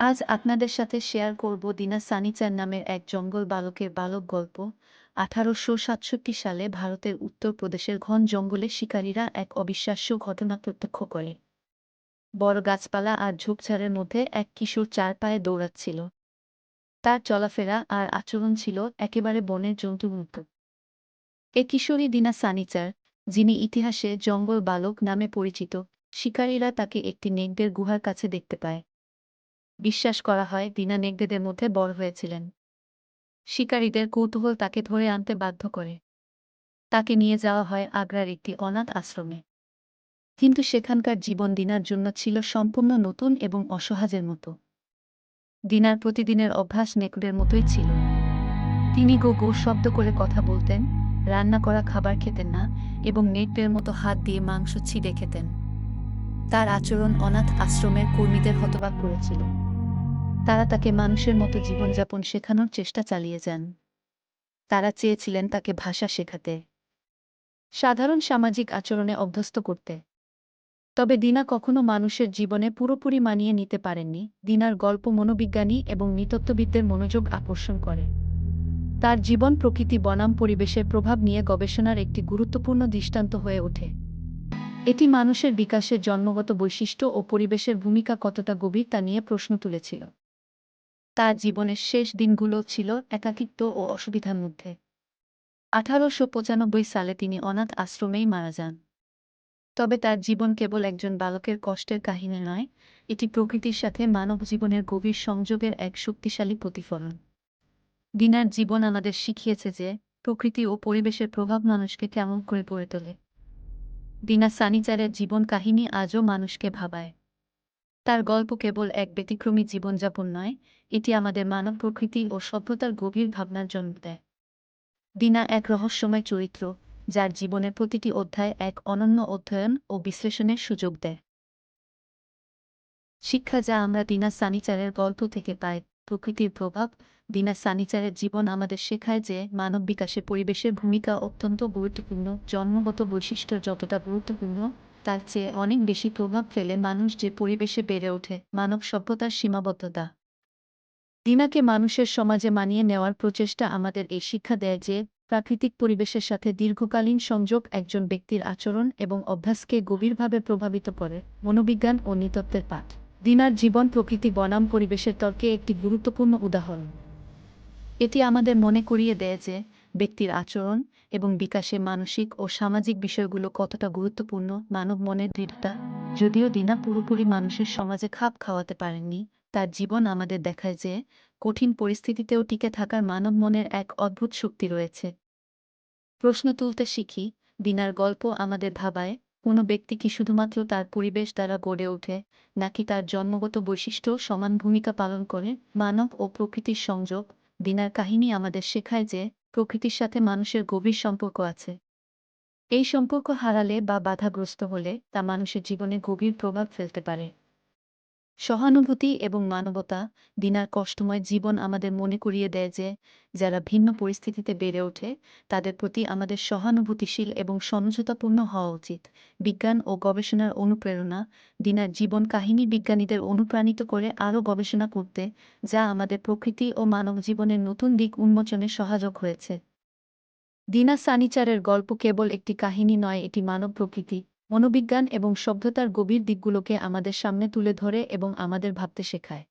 আজ আপনাদের সাথে শেয়ার করব দিনা সানিচার নামের এক জঙ্গল বালকের বালক গল্প। আঠারোশো সাতষট্টি সালে ভারতের উত্তরপ্রদেশের ঘন জঙ্গলে শিকারীরা এক অবিশ্বাস্য ঘটনা প্রত্যক্ষ করে। বড় গাছপালা আর ঝোপঝাড়ের মধ্যে এক কিশোর চার পায়ে দৌড়াচ্ছিল। তার চলাফেরা আর আচরণ ছিল একেবারে বনের জন্তুর মতো। এ কিশোরী দিনা সানিচার, যিনি ইতিহাসে জঙ্গল বালক নামে পরিচিত, শিকারীরা তাকে একটি নেকড়ের গুহার কাছে দেখতে পায়। বিশ্বাস করা হয় বিনা নেকড়েদের মধ্যে বড় হয়েছিলেন। শিকারীদের কৌতূহল তাকে ধরে আনতে বাধ্য করে। তাকে নিয়ে যাওয়া হয় আগ্রার একটি অনাথ আশ্রমে। কিন্তু সেখানকার জীবন দিনার জন্য ছিল সম্পূর্ণ নতুন এবং অসহাজের মতো। দিনার প্রতিদিনের অভ্যাস নেকড়ের মতোই ছিল। তিনি গো গো শব্দ করে কথা বলতেন, রান্না করা খাবার খেতেন না এবং নেকড়ের মতো হাত দিয়ে মাংস ছিঁড়ে খেতেন। তার আচরণ অনাথ আশ্রমের কর্মীদের হতবাক করেছিল। তারা তাকে মানুষের মতো জীবনযাপন শেখানোর চেষ্টা চালিয়ে যান। তারা চেয়েছিলেন তাকে ভাষা শেখাতে, সাধারণ সামাজিক আচরণে অভ্যস্ত করতে। তবে দিনা কখনো মানুষের জীবনে পুরোপুরি মানিয়ে নিতে পারেননি। দিনার গল্প মনোবিজ্ঞানী এবং নৃতত্ত্ববিদদের মনোযোগ আকর্ষণ করে। তার জীবন প্রকৃতি বনাম পরিবেশের প্রভাব নিয়ে গবেষণার একটি গুরুত্বপূর্ণ দৃষ্টান্ত হয়ে ওঠে। এটি মানুষের বিকাশের জন্মগত বৈশিষ্ট্য ও পরিবেশের ভূমিকা কতটা গভীর তা নিয়ে প্রশ্ন তুলেছিল। তার জীবনের শেষ দিনগুলো ছিল একাকিত্ব ও অসুবিধার মধ্যে। আঠারোশো পঁচানব্বই সালে তিনি অনাথ আশ্রমেই মারা যান। তবে তার জীবন কেবল একজন বালকের কষ্টের কাহিনী নয়, এটি প্রকৃতির সাথে মানব জীবনের গভীর সংযোগের এক শক্তিশালী প্রতিফলন। দিনার জীবন আমাদের শিখিয়েছে যে প্রকৃতি ও পরিবেশের প্রভাব মানুষকে কেমন করে গড়ে তোলে। দিনা সানিচারের জীবন কাহিনী আজও মানুষকে ভাবায়। তার গল্প কেবল এক ব্যতিক্রমী জীবনযাপন নয়, এটি আমাদের মানব প্রকৃতি ও সভ্যতার গভীর ভাবনার জন্ম দেয়। দিনা এক রহস্যময় চরিত্র, যার জীবনের প্রতিটি অধ্যায় এক অনন্য অধ্যয়ন ও বিশ্লেষণের সুযোগ দেয়। শিক্ষা যা আমরা দিনা সানিচারের গল্প থেকে পাই, প্রকৃতির প্রভাব দিনা সানিচারের জীবন আমাদের শেখায় যে মানব বিকাশে পরিবেশের ভূমিকা অত্যন্ত গুরুত্বপূর্ণ, জন্মগত বৈশিষ্ট্য যতটা গুরুত্বপূর্ণ তার চেয়ে অনেক বেশি প্রভাব ফেলে মানুষ যে পরিবেশে বেড়ে ওঠে, মানব সভ্যতার সীমাবদ্ধতা। দিনাকে মানুষের সমাজে মানিয়ে নেওয়ার প্রচেষ্টা আমাদের এই শিক্ষা দেয় যে, প্রাকৃতিক পরিবেশের সাথে দীর্ঘকালীন সংযোগ একজন ব্যক্তির আচরণ এবং অভ্যাসকে গভীরভাবে প্রভাবিত করে, মনোবিজ্ঞান ও নৃতত্ত্বের পাঠ। দিনার জীবন প্রকৃতি বনাম পরিবেশের তর্কে একটি গুরুত্বপূর্ণ উদাহরণ। এটি আমাদের মনে করিয়ে দেয় যে, ব্যক্তির আচরণ এবং বিকাশে মানসিক ও সামাজিক বিষয়গুলো কতটা গুরুত্বপূর্ণ, মানব মনের দৃঢ়তা। যদিও দিনা পুরোপুরি মানুষের সমাজে খাপ খাওয়াতে পারেননি, তার জীবন আমাদের দেখায় যে কঠিন পরিস্থিতিতেও টিকে থাকার মানব মনের এক অদ্ভুত শক্তি রয়েছে। প্রশ্ন তুলতে শিখি, দিনার গল্প আমাদের ভাবায়, কোনো ব্যক্তি কি শুধুমাত্র তার পরিবেশ দ্বারা গড়ে ওঠে, নাকি তার জন্মগত বৈশিষ্ট্য সমান ভূমিকা পালন করে? মানব ও প্রকৃতির সংযোগ, দিনার কাহিনী আমাদের শেখায় যে প্রকৃতির সাথে মানুষের গভীর সম্পর্ক আছে। এই সম্পর্ক হারালে বা বাধাগ্রস্ত হলে তা মানুষের জীবনে গভীর প্রভাব ফেলতে পারে। সহানুভূতি এবং মানবতা দিনার কষ্টময় জীবন আমাদের মনে করিয়ে দেয় যে, যারা ভিন্ন পরিস্থিতিতে বেড়ে ওঠে, তাদের প্রতি আমাদের সহানুভূতিশীল এবং সমঝোতাপূর্ণ হওয়া উচিত। বিজ্ঞান ও গবেষণার অনুপ্রেরণা দিনার জীবন কাহিনী বিজ্ঞানীদের অনুপ্রাণিত করে আরও গবেষণা করতে, যা আমাদের প্রকৃতি ও মানব জীবনের নতুন দিক উন্মোচনে সহায়ক হয়েছে। দিনা সানিচারের গল্প কেবল একটি কাহিনী নয়, এটি মানব প্রকৃতি। মনোবিজ্ঞান এবং সভ্যতার গভীর দিকগুলোকে আমাদের সামনে তুলে ধরে এবং আমাদের ভাবতে শেখায়।